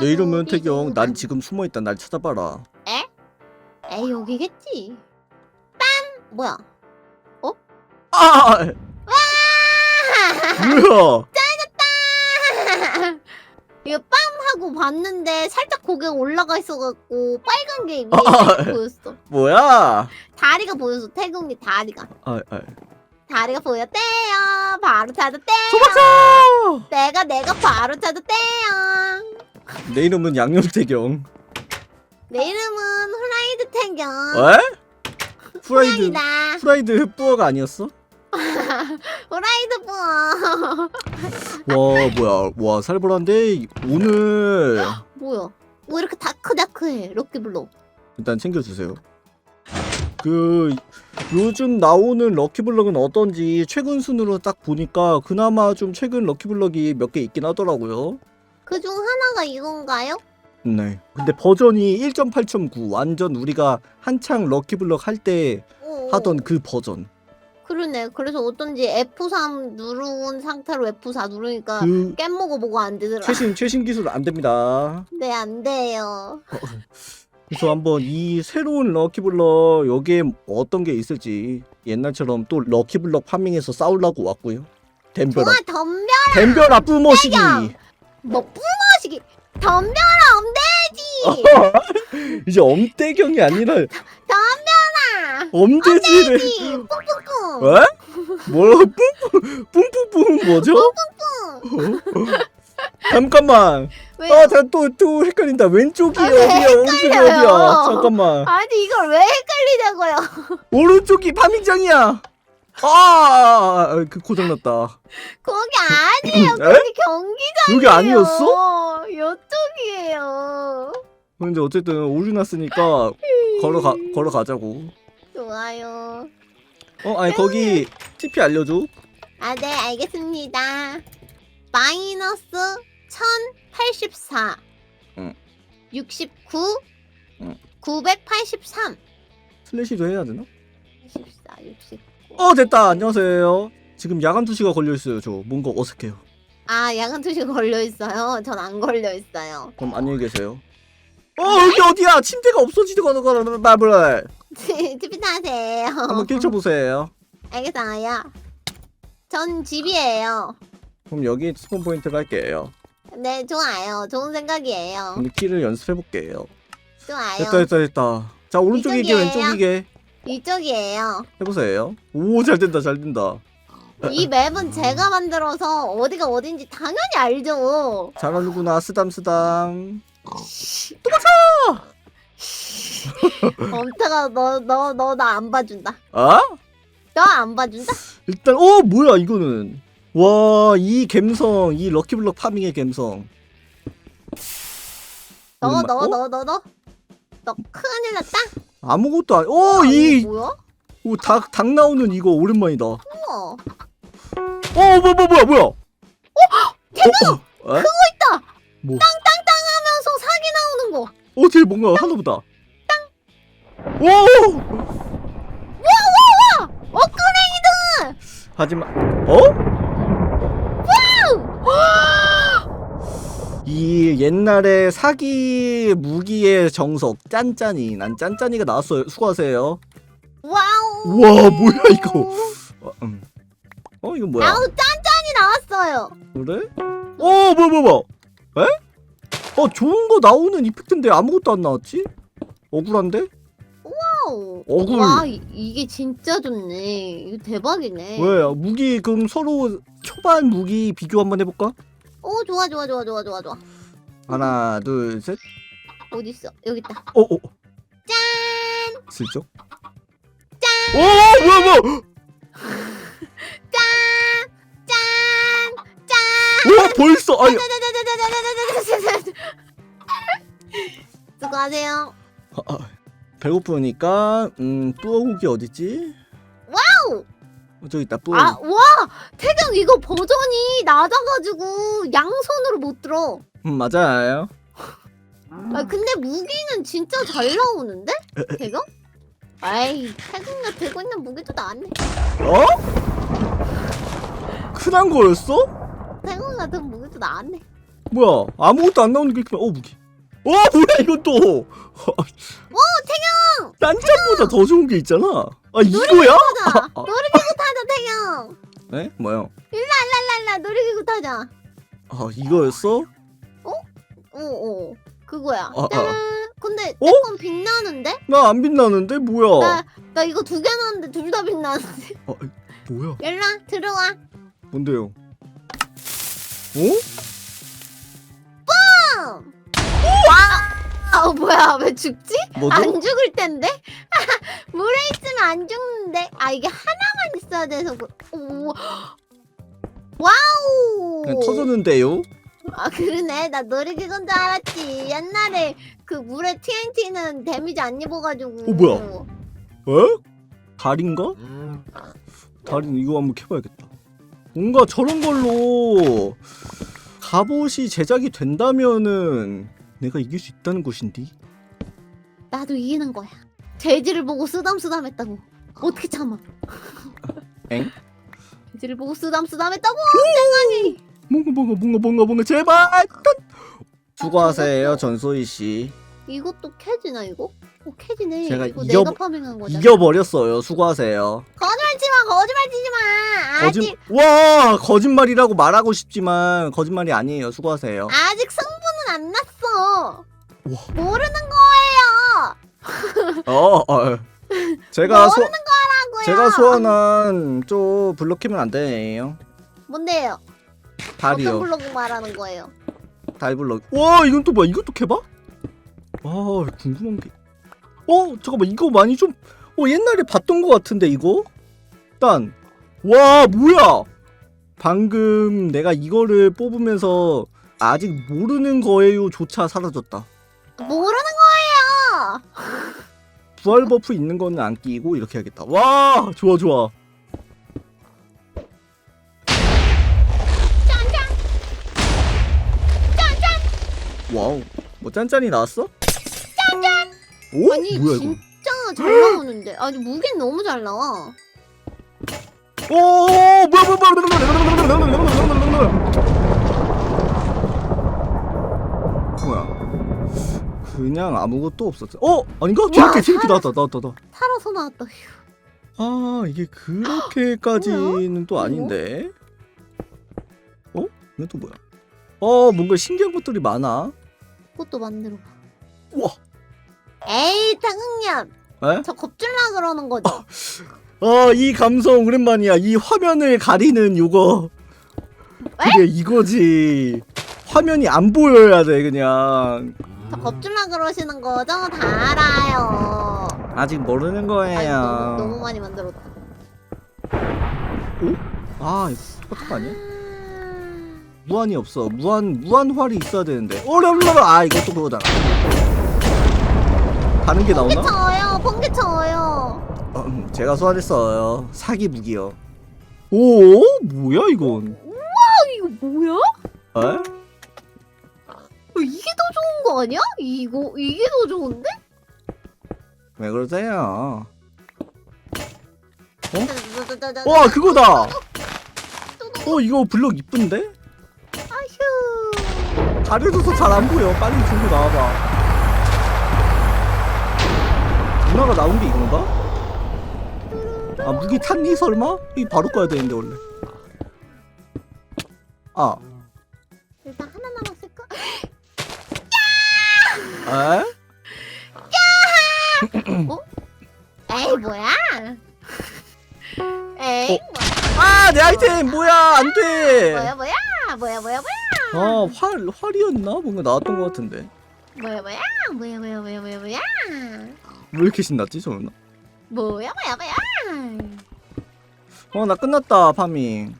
내 이름은 태경. 난 지금 숨어 있다. 날 찾아봐라. 에이 여기겠지. 빰 뭐야? 아! 뭐야? 이거 빰 하고 봤는데 살짝 고개 올라가 있어갖고 빨간 게 위에 아. 보였어. 뭐야? 다리가 보였어. 태경이 다리가. 아, 아. 다리가 보였대요. 바로 찾았대요. 도망쳐! 내가 내가 바로 찾았대요. 내 이름은 양념태경. 내 이름은 후라이드 태경. 에? 후라이드 후라이다. 후라이드 뿌어가 아니었어? 후라이드 뿌어. 와 뭐야 와 살벌한데 오늘 뭐야? 뭐 이렇게 다크다크해 럭키블록. 일단 챙겨주세요. 그 요즘 나오는 럭키블럭은 어떤지 최근 순으로 딱 보니까 그나마 좀 최근 럭키블럭이 몇 개 있긴 하더라고요. 그 중 하나가 이건가요? 네. 근데 버전이 1.8.9 완전 우리가 한창 럭키블럭 할때 어, 하던 그 버전. 그러네. 그래서 어떤지 F3 누른 상태로 F4 누르니까 그 깻 먹어보고 안 되더라. 최신 최신 기술 안 됩니다. 네, 안 돼요. 그래서 한번 이 새로운 럭키블럭 여기에 어떤 게 있을지 옛날처럼 또 럭키블럭 파밍해서 싸우려고 왔고요. 덤벼라 좋아, 덤벼. 덤벼라 뿜어시기 태경! 뭐 뿜어시기. 덤벼라, 엄대지. 이제 엄대경이 아니라 덤벼라. 이 뿡뿡뿡. 에? 뭐라 뿜뿜 뿜뿜뿜 뭐죠? 뿡뿡뿡. 잠깐만 왜요? 아또또 헷갈린다 왼쪽이 아, 왜 어디야 오른쪽이 헷갈려요? 어디야 잠깐만 아니 이걸 왜 헷갈리냐고요? 오른쪽이 파밍장이야 아 그 고장 났다 거기 아니에요. 에? 거기 경기장이에요. 여기 아니었어? 이쪽이에요. 근데 어쨌든 오류 났으니까 걸어가 걸어가자고. 좋아요. 어 아니 거기 TP 알려줘. 아, 네, 알겠습니다. 마이너스 1084. 응. 69. 응. 983. 슬래시도 해야 되나? 84, 69. 어 됐다 안녕하세요. 지금 야간 투시가 걸려 있어요. 저 뭔가 어색해요. 아, 야간 투시 걸려 있어요. 전 안 걸려 있어요. 그럼 안녕히 계세요. 어 여기 어디야? 침대가 없어지고 가는 말을 TP 타세요. 한번 낄쳐 보세요. 알겠어요. 전 집이에요. 그럼 여기 스폰 포인트 갈게요. 네, 좋아요. 좋은 생각이에요. 근데 키를 연습해 볼게요. 좋아요. 됐다 됐다 됐다. 자 오른쪽 이게 이쪽이에요. 왼쪽 이게 이쪽이에요. 해보세요. 오 잘 된다 잘 된다. 이 맵은 제가 만들어서 어디가 어딘지 당연히 알죠. 잘하는구나 쓰담 쓰담. 엄태가 너 너 너 나 안 봐준다. 아? 너 안 봐준다? 일단 어 뭐야 이거는 와 이 갬성 이 럭키블럭 파밍의 갬성 너너 어? 너너 너. 너 큰일 났다. 아무것도 안 아, 어이 이거 뭐야? 닭, 닭 나오는 이거 오랜만이다 어 우와. 뭐야 뭐야 뭐야 뭐야 어? 대박! 어? 에? 있다. 뭐? 하면서 사기 나오는 거. 어 쟤 뭔가 하나보다 오어 하지만 어? 이 옛날에 사기 무기의 정석 짠짠이 난 짠짠이가 나왔어요 수고하세요 와우. 우와 뭐야 이거 어, 음. 어 이거 뭐야 나도 짠짠이 나왔어요. 그래? 어, 뭐야, 뭐야, 뭐야? 에? 어, 좋은 거 나오는 이펙트인데 아무것도 안 나왔지? 억울한데? 와우. 억울. 와 이, 이게 진짜 좋네. 이거 대박이네. 왜? 무기, 그럼 서로 초반 무기 비교 한번 해볼까? 오 좋아 좋아 좋아 좋아 좋아 좋아. 하나, 둘, 셋. 어디 있어? 여기 있다. 어, 어. 짠. 슬쩍. 짠! 오, 뭐야, 뭐야! 짠. 짠. 짠. 와, 벌써! 아니, 수고하세요. 아, 아, 배고프니까, 음, 뿌어국이 어딨지? 어, 저기 있다, 뿌어. 아, 와! 태경 이거 버전이 낮아가지고 양손으로 못 들어. 음, 맞아요. 아, 근데 무기는 진짜 잘 나오는데? 태경? 아이, 태경이가 들고 있는 무기도 나왔네. 어? 흔한 거였어? 태경이가 든 무기도 나왔네. 뭐야 아무것도 안 나오는 게 이렇게 많- 어 무기 어 뭐야 이건 또 오 태경 딴짝보다 더 좋은 게 있잖아 아 이거야? 타자. 아, 아. 놀이기구 타자 태경. 네? 뭐요? 랄랄라 놀이기구 타자. 아 이거였어? 오오 그거야. 아, 아. 짜란. 근데 어? 내건 빛나는데? 나 안 빛나는데 뭐야 나, 나 이거 두 개 나왔는데 둘 다 빛나는데. 아, 뭐야 열라 들어와. 뭔데요? 어? 아 어, 뭐야 왜 죽지? 뭐죠? 안 죽을 텐데? 안 죽는데? 아 이게 하나만 있어야 돼서 그... 오. 와우. 그냥 터졌는데요? 아 그러네 나 놀이기구인 줄 알았지 옛날에 그 물에 TNT는 데미지 안 입어가지고 어, 뭐야? 에? 달인가? 달인 이거 한번 캐봐야겠다. 뭔가 저런 걸로 갑옷이 제작이 된다면은 내가 이길 수 있다는 것인데. 나도 이기는 거야 돼지를 보고 쓰담쓰담했다고 어떻게 참아 엥? 돼지를 보고 쓰담쓰담했다고 뭔가 뭔가 뭔가 뭔가 뭔가 제발. 수고하세요 전소희 씨. 이것도 캐지나 이거? 어 캐지네 제가 이거 이겨- 내가 파밍한 거잖아 이겨버렸어요. 수고하세요. 거짓말 치마 거짓말 치지 마 아직 거짓 와 거짓말이라고 말하고 싶지만 거짓말이 아니에요. 수고하세요. 아직 승부는 안 났어 와. 모르는 어, 어. 제가 소 모르는 거라고요 제가 저 블럭 캐면 안 되네요. 뭔데요? 어떤 달이요. 블로그 말하는 거예요? 달 블럭. 와 이건 또 뭐야? 이것도 캐봐? 아 궁금한 게. 어 잠깐만 이거 많이 좀. 어 옛날에 봤던 것 같은데 이거. 일단 와 뭐야? 방금 내가 이거를 뽑으면서 아직 모르는 거예요조차 사라졌다. 모르는 거예요. 부활 버프 있는 거는 안 끼고 이렇게 해야겠다. 와 좋아 좋아. 와우 뭐 짠짠이 나왔어? 짠짠. 오 아니 뭐야 이거? 진짜 잘 나오는데. 아니 무기는 너무 잘 나와. 오 뭐야 뭐야 뭐야 뭐야? 그냥 아무것도 없었어. 어 아닌가? 뒤늦게 뒤늦게 나왔다 나왔다 나. 살아서 나왔다. 휴. 아 이게 그렇게까지는 또 아닌데. 어? 이건 또 뭐야? 어 뭔가 신기한 것들이 많아. 그것도 만들어 봐. 우와. 에이 타국년. 에? 저 겁줄라 그러는 거죠. 아이 감성 오랜만이야. 이 화면을 가리는 요거. 그래 이거지. 화면이 안 보여야 돼 그냥. 저 겁줄라 그러시는 거죠? 다 알아요. 아직 모르는 거예요. 너무 너무 많이 만들었다. 아 이거 거 아니야? 무한이 없어. 무한 무한 활이 있어야 되는데. 어려울라. 아 이것도 그거잖아. 다른 게 나오나? 쳐요. 번개 쳐요. 어, 음, 제가 소환했어요. 사기 무기요. 오 뭐야 이건? 아 이거 뭐야? 에? 어, 이게 거 아니야? 이거 이게 더 좋은데? 왜 그러세요? 짜자자자자자. 와 그거다. 어 이거 블럭 이쁜데? 아휴. 가려져서 잘 안 보여. 빨리 들고 나와봐. 누나가 나온 게 이건가? 아 무기 탔니 설마? 이 바로 꺼야 되는데 원래. 아, 에? 에이 뭐야? 에이 아, 내 아이템 뭐야? 안 돼. 뭐야 뭐야 뭐야 뭐야 뭐야 아, 활 활이었나? 뭔가 나왔던 것 같은데. 뭐야 뭐야 뭐야 뭐야 뭐야 뭐야 뭐야 왜 이렇게 신났지, 저는? 뭐야 뭐야 뭐야 어, 나 끝났다, 파밍.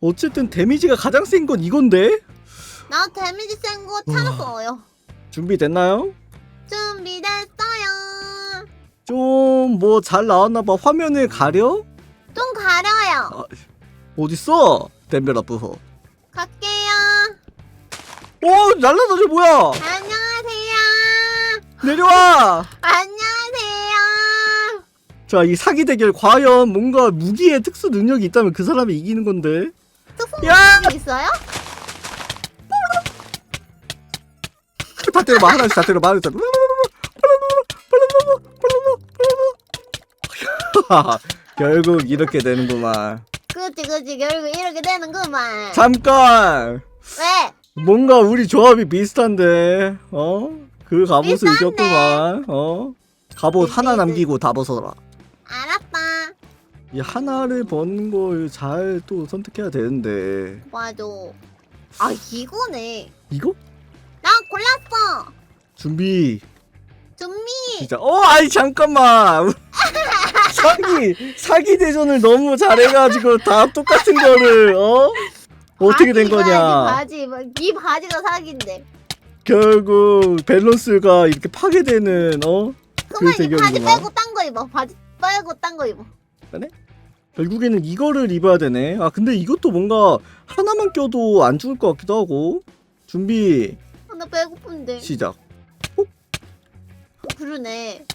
어쨌든 데미지가 가장 센 건 이건데? 나 데미지 센거 찾았어요 준비됐나요? 준비됐어요 좀 뭐 잘 나왔나 봐. 화면을 가려? 좀 가려요 아, 어딨어? 댐벼라 부호. 갈게요 오, 날라다져 뭐야? 안녕하세요 내려와. 안녕하세요 자, 이 사기 대결 과연 뭔가 무기에 특수 능력이 있다면 그 사람이 이기는 건데. 특수 야! 능력 있어요? 다 때려봐. 하나씩 다 때려봐. 하나씩 다 결국 이렇게 되는구만. 그렇지 그렇지 결국 이렇게 되는구만. 잠깐! 왜? 뭔가 우리 조합이 비슷한데 어? 그 갑옷을 비슷한데? 이겼구만 어? 갑옷 하나 남기고 다 벗어라. 알았다. 이 하나를 버는 걸 잘 또 선택해야 되는데. 맞아. 아 이거네. 이거? 나 골랐어. 준비. 준비. 진짜 어 아니 잠깐만. 사기 사기 대전을 너무 잘해가지고 다 똑같은 거를 어? 어떻게 된 바지 거냐? 바지 바지 네 바지가 사기인데. 결국 밸런스가 이렇게 파괴되는 어? 그만 이 바지. 빼고 딴 거 입어. 바지 빼고 딴 거 입어. 결국에는 이거를 입어야 되네. 아 근데 이것도 뭔가 하나만 껴도 안 죽을 것 같기도 하고. 준비 아, 나 배고픈데. 시작. 그러네.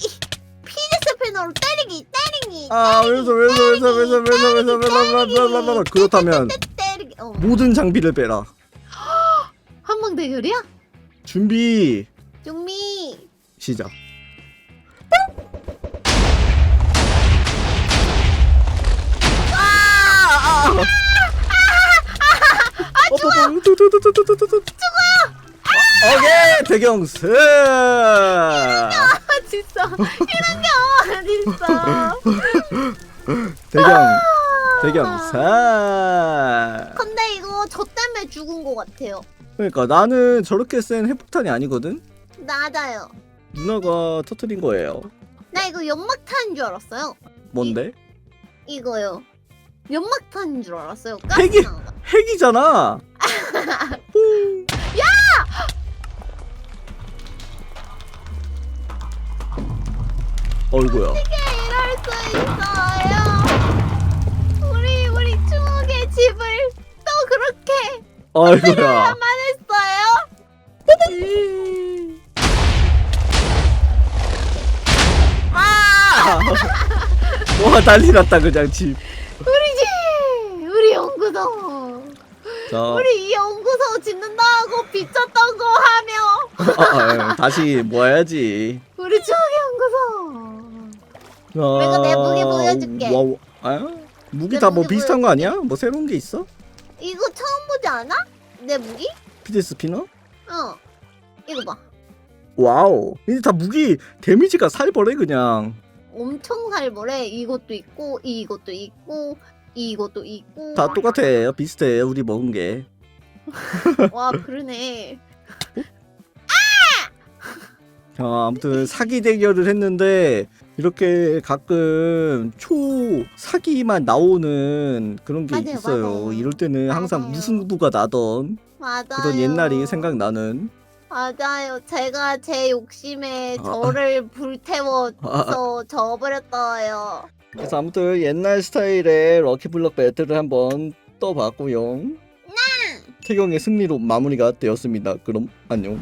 이 피니스 패너로 때리기 때리기 아 왜서 왜서 왜서 왜서 왜서 왜서 왜서 왜서 그렇다면 때리기. 어. 모든 장비를 빼라. 한방 대결이야? 준비. 준비. 시작. 아! 어, 죽어요! 오케이 대경스 아 진짜 이런 게 어딨어 대경 대경사 근데 이거 저 때문에 죽은 거 같아요 그러니까 나는 저렇게 센 핵폭탄이 아니거든 맞아요 누나가 터트린 거예요 나 이거 연막탄인 줄 알았어요 뭔데 이거요 연막탄인 줄 알았어요. 핵이- 나온 거. 핵이잖아. 어이구야. 어떻게 이럴 수 있어요? 우리 우리 추억의 집을 또 그렇게 아이고야. 야만 했어요? 아! 와 난리 났다 그냥 집. 우리 집 우리 연구소 자, 우리 이 연구소 짓는다고 비쳤던 거 하며 아, 아, 다시 모아야지. 우리 추억의 연구소 아, 내가 내 무기 보여줄게. 와, 아? 무기 내 다 뭐 무기 비슷한 거 아니야? 뭐 새로운 게 있어? 이거 처음 보지 않아? 내 무기? 피드 스피너? 어 이거 봐 와우. 근데 다 무기 데미지가 살벌해 그냥. 엄청 살벌해 이것도 있고 이것도 있고 이것도 있고 다 똑같아. 비슷해. 우리 먹은 게. 와 그러네 자, 아무튼 사기 대결을 했는데 이렇게 가끔 초 사기만 나오는 그런 게 맞아요, 있어요. 맞아요. 이럴 때는 항상 맞아요. 무승부가 나던 맞아요 그런 옛날이 생각나는. 맞아요 제가 제 욕심에 아. 저를 불태워서 아, 져버렸어요 그래서 아무튼 옛날 스타일의 럭키블럭 배틀을 한번 떠봤고요. 태경의 승리로 마무리가 되었습니다. 그럼 안녕.